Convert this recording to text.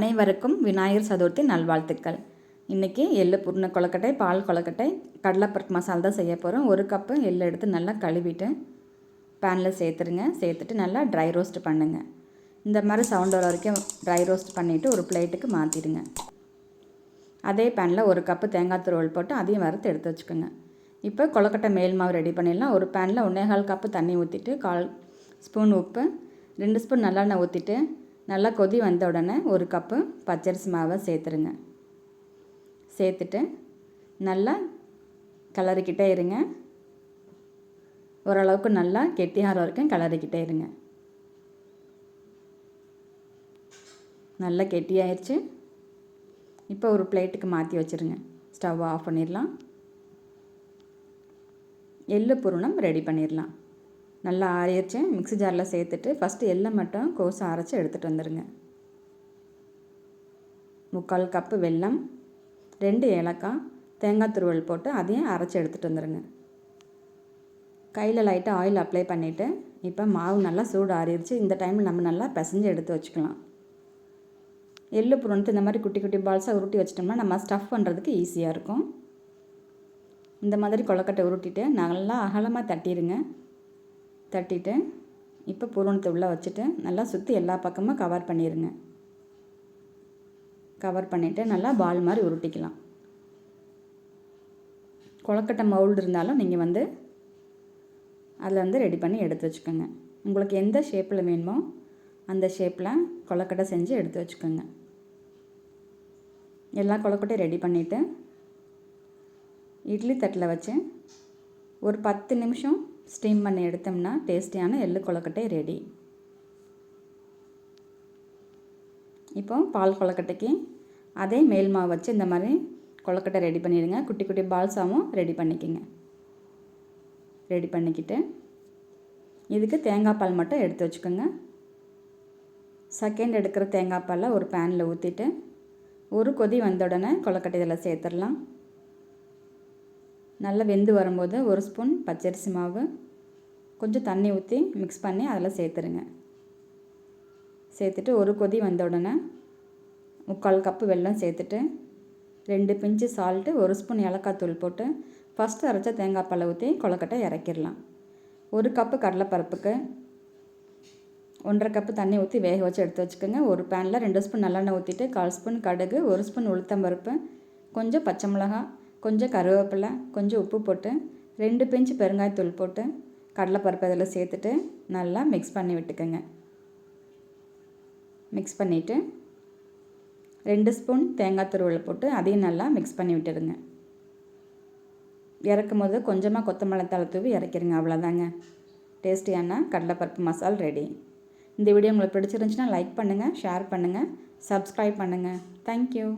அனைவருக்கும் விநாயகர் சதுர்த்தி நல்வாழ்த்துக்கள். இன்றைக்கி எள்ளு புருணை கொழுக்கட்டை பால் கொழுக்கட்டை கடலைப்பருப்பு மசாலா தான் செய்ய போகிறோம் ஒரு கப்பு எள்ளு எடுத்து நல்லா கழுவிட்டு பேனில் சேர்த்துருங்க. சேர்த்துட்டு நல்லா ட்ரை ரோஸ்ட் பண்ணுங்கள் இந்த மாதிரி சவுண்ட் வர வரைக்கும் ட்ரை ரோஸ்ட் பண்ணிவிட்டு ஒரு பிளேட்டுக்கு மாற்றிடுங்க அதே பேனில் ஒரு கப்பு தேங்காய் துருவல் போட்டு அதையும் வறுத்து எடுத்து வச்சுக்கோங்க. இப்போ கொழுக்கட்டை மேல் மாவு ரெடி பண்ணிடலாம். ஒரு பேனில் ஒன்றேகால் கப்பு தண்ணி ஊற்றிட்டு கால் ஸ்பூன் உப்பு ரெண்டு ஸ்பூன் நல்லெண்ணெய் ஊற்றிட்டு நல்லா கொதி வந்த உடனே ஒரு கப்பு பச்சரிசி மாவை சேர்த்துருங்க. சேர்த்துட்டு நல்லா கலரிக்கிட்டே இருங்க. ஓரளவுக்கு நல்லா கெட்டியாரம் வரைக்கும் கலரிக்கிட்டே இருங்க. நல்லா கெட்டியாயிருச்சு இப்போ ஒரு பிளேட்டுக்கு மாற்றி வச்சுருங்க. ஸ்டவ் ஆஃப் பண்ணிடலாம். எள்ளு புருணம் ரெடி பண்ணிடலாம். நல்லா ஆறிடுச்சு மிக்ஸி ஜாரில் சேர்த்துட்டு ஃபஸ்ட்டு எள்ளை மட்டும் கோஸை அரைச்சி எடுத்துகிட்டு வந்துடுங்க முக்கால் கப்பு வெல்லம் ரெண்டு ஏலக்காய் தேங்காய் துருவல் போட்டு அதையும் அரைச்சி எடுத்துகிட்டு வந்துடுங்க கையில் லைட்டாக ஆயில் அப்ளை பண்ணிவிட்டு இப்போ மாவு நல்லா சூடு ஆறிடுச்சு. இந்த டைமில் நம்ம நல்லா பிசைஞ்சு எடுத்து வச்சுக்கலாம். எள்ளு புறத்து இந்த மாதிரி குட்டி குட்டி பால்ஸாக உருட்டி வச்சிட்டோம்னா நம்ம ஸ்டஃப் பண்ணுறதுக்கு ஈஸியாக இருக்கும். இந்த மாதிரி கொழக்கட்டை உருட்டிட்டு நல்லா அகலமாக தட்டிடுங்க தட்டிட்டு இப்போ பூரணத்தை உள்ளே வச்சுட்டு நல்லா சுற்றி எல்லா பக்கமும் கவர் பண்ணிடுங்க கவர் பண்ணிவிட்டு நல்லா பால் மாதிரி உருட்டிக்கலாம். கொழக்கட்டை மவுல்டு இருந்தாலும் நீங்கள் வந்து அதில் வந்து ரெடி பண்ணி எடுத்து வச்சுக்கோங்க. உங்களுக்கு எந்த ஷேப்பில் வேணுமோ அந்த ஷேப்பில் கொழக்கட்டை செஞ்சு எடுத்து வச்சுக்கோங்க. எல்லா கொழக்கட்டையும் ரெடி பண்ணிவிட்டு இட்லி தட்டில் வச்சு ஒரு பத்து நிமிஷம் ஸ்டீம் பண்ணி எடுத்தோம்னா டேஸ்டியான எள்ளு கொழுக்கட்டை ரெடி இப்போ பால் கொழுக்கட்டைக்கு அதே மேல் மாவு வச்சு இந்த மாதிரி கொழுக்கட்டை ரெடி பண்ணிடுங்க. குட்டி குட்டி பால்சாவும் ரெடி பண்ணிக்கோங்க. ரெடி பண்ணிக்கிட்டு இதுக்கு தேங்காய் பால் மட்டும் எடுத்து வச்சுக்கோங்க. செகண்ட் எடுக்கிற தேங்காய் பாலை ஒரு பேனில் ஊற்றிட்டு ஒரு கொதி வந்த உடனே கொழுக்கட்டை இதில் சேர்த்துடலாம். நல்லா வெந்து வரும்போது ஒரு ஸ்பூன் பச்சரிசி மாவு கொஞ்சம் தண்ணி ஊற்றி மிக்ஸ் பண்ணி அதில் சேர்த்துருங்க. சேர்த்துட்டு ஒரு கொதி வந்த உடனே முக்கால் கப்பு வெல்லம் சேர்த்துட்டு ரெண்டு பிஞ்சு சால்ட்டு ஒரு ஸ்பூன் ஏலக்காய் தூள் போட்டு ஃபஸ்ட்டு அரைச்ச தேங்காய் பழ ஊற்றி கொழக்கட்டை இறக்கிடலாம். ஒரு கப்பு கடலைப்பருப்புக்கு ஒன்றரை கப்பு தண்ணி ஊற்றி வேக வச்சு எடுத்து வச்சுக்கோங்க. ஒரு பேனில் ரெண்டு ஸ்பூன் நல்லெண்ணெய் ஊற்றிட்டு கால் ஸ்பூன் கடுகு ஒரு ஸ்பூன் உளுத்தம்பருப்பு கொஞ்சம் பச்சை மிளகாய் கொஞ்சம் கருவேப்பிலை கொஞ்சம் உப்பு போட்டு ரெண்டு பிஞ்சு பெருங்காயத்தூள் போட்டு கடலைப்பருப்பு அதில் சேர்த்துட்டு நல்லா மிக்ஸ் பண்ணி விட்டுக்கோங்க. மிக்ஸ் பண்ணிவிட்டு ரெண்டு ஸ்பூன் தேங்காய் துருவலை போட்டு அதையும் நல்லா மிக்ஸ் பண்ணி விட்டுடுங்க. இறக்கும் போது கொஞ்சமாக கொத்தமல்லி தலை தூவி இறக்கிடுங்க அவ்வளோதாங்க டேஸ்டியான கடலைப்பருப்பு மசால் ரெடி இந்த வீடியோ உங்களுக்கு பிடிச்சிருந்துச்சுன்னா லைக் பண்ணுங்கள் ஷேர் பண்ணுங்கள் சப்ஸ்கிரைப் பண்ணுங்கள் தேங்க்யூ